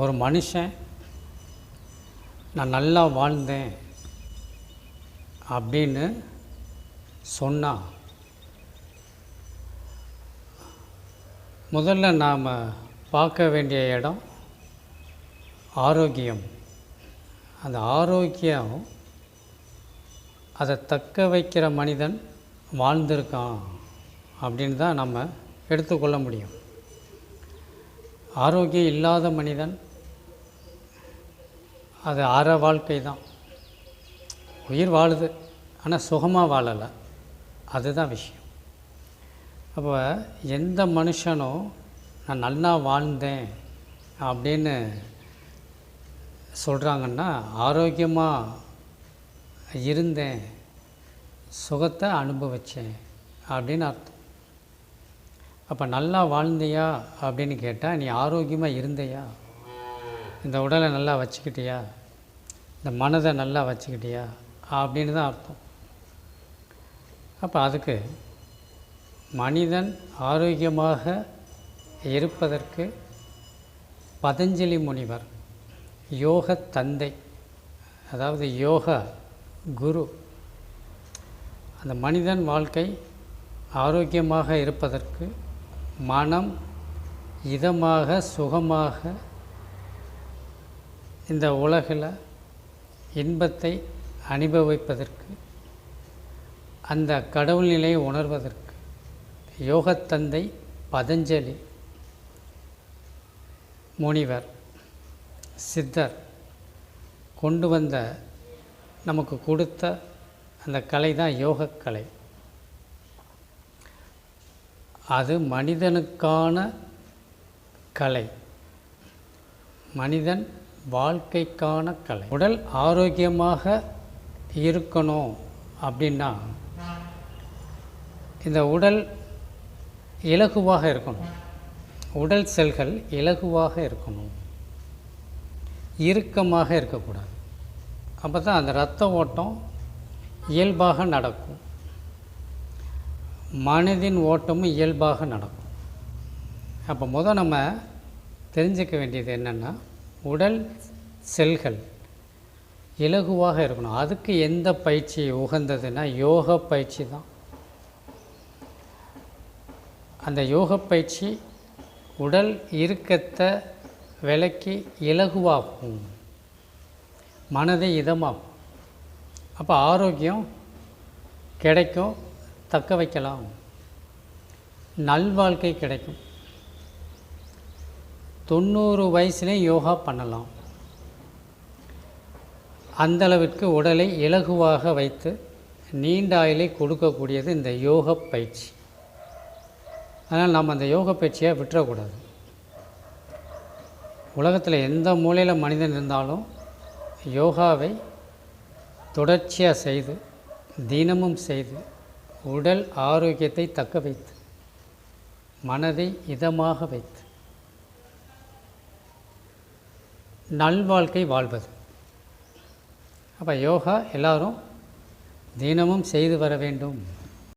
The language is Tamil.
ஒரு மனுஷன் நான் நல்லா வாழ்ந்தேன் அப்படின்னு சொன்னால் முதல்ல நாம் பார்க்க வேண்டிய இடம் ஆரோக்கியம். அந்த ஆரோக்கியம் அதை தக்க வைக்கிற மனிதன் வாழ்ந்திருக்கான் அப்படின்னு தான் நம்ம எடுத்துக்கொள்ள முடியும். ஆரோக்கியம் இல்லாத மனிதன் அது அற வாழ்க்கை தான். உயிர் வாழுது ஆனால் சுகமாக வாழலை. அதுதான் விஷயம். அப்போ எந்த மனுஷனும் நான் நல்லா வாழ்ந்தேன் அப்படின்னு சொல்கிறாங்கன்னா ஆரோக்கியமாக இருந்தேன் சுகத்தை அனுபவித்தேன் அப்படின்னு அர்த்தம். அப்போ நல்லா வாழ்ந்தியா அப்படின்னு கேட்டால் நீ ஆரோக்கியமாக இருந்தையா? இந்த உடலை நல்லா வச்சுக்கிட்டியா? இந்த மனதை நல்லா வச்சுக்கிட்டியா? அப்படின்னு தான் அர்த்தம். அப்போ அதுக்கு மனிதன் ஆரோக்கியமாக இருப்பதற்கு பதஞ்சலி முனிவர் யோக தந்தை அதாவது யோக குரு அந்த மனிதன் வாழ்க்கை ஆரோக்கியமாக இருப்பதற்கு மனம் இதமாக சுகமாக இந்த உலகில் இன்பத்தை அனுபவிப்பதற்கு அந்த கடவுள் நிலையை உணர்வதற்கு யோகத்தந்தை பதஞ்சலி முனிவர் சித்தர் கொண்டு வந்த நமக்கு கொடுத்த அந்த கலை தான் யோகக்கலை. அது மனிதனுக்கான கலை. மனிதன் வாழ்க்கைக்கான கலை. உடல் ஆரோக்கியமாக இருக்கணும் அப்படின்னா இந்த உடல் இலகுவாக இருக்கணும். உடல் செல்கள் இலகுவாக இருக்கணும். இறுக்கமாக இருக்கக்கூடாது. அப்போ தான் அந்த இரத்த ஓட்டம் இயல்பாக நடக்கும். மனதின் ஓட்டமும் இயல்பாக நடக்கும். அப்போ முதல் நம்ம தெரிஞ்சுக்க வேண்டியது என்னென்னா உடல் செல்கள் இலகுவாக இருக்கணும். அதுக்கு எந்த பயிற்சி உகந்ததுன்னா யோக பயிற்சி தான். அந்த யோக பயிற்சி உடல் இறுக்கத்தை விலக்கி இலகுவாகும் மனதை இதமாகும் அப்போ ஆரோக்கியம் கிடைக்கும் தக்க வைக்கலாம். நல்வாழ்க்கை கிடைக்கும். தொண்ணூறு வயசுலேயும் யோகா பண்ணலாம். அந்தளவிற்கு உடலை இலகுவாக வைத்து நீண்ட ஆயிலை கொடுக்கக்கூடியது இந்த யோக பயிற்சி. அதனால் நம்ம அந்த யோக பயிற்சியை விட்டுறக்கூடாது. உலகத்தில் எந்த மூலையில் மனிதன் இருந்தாலும் யோகாவை தொடர்ச்சியாக செய்து தினமும் செய்து உடல் ஆரோக்கியத்தை தக்க வைத்து மனதை இதமாக வைத்து நல்வாழ்க்கை வாழ்வது. அப்போ யோகா எல்லோரும் தினமும் செய்து வர வேண்டும்.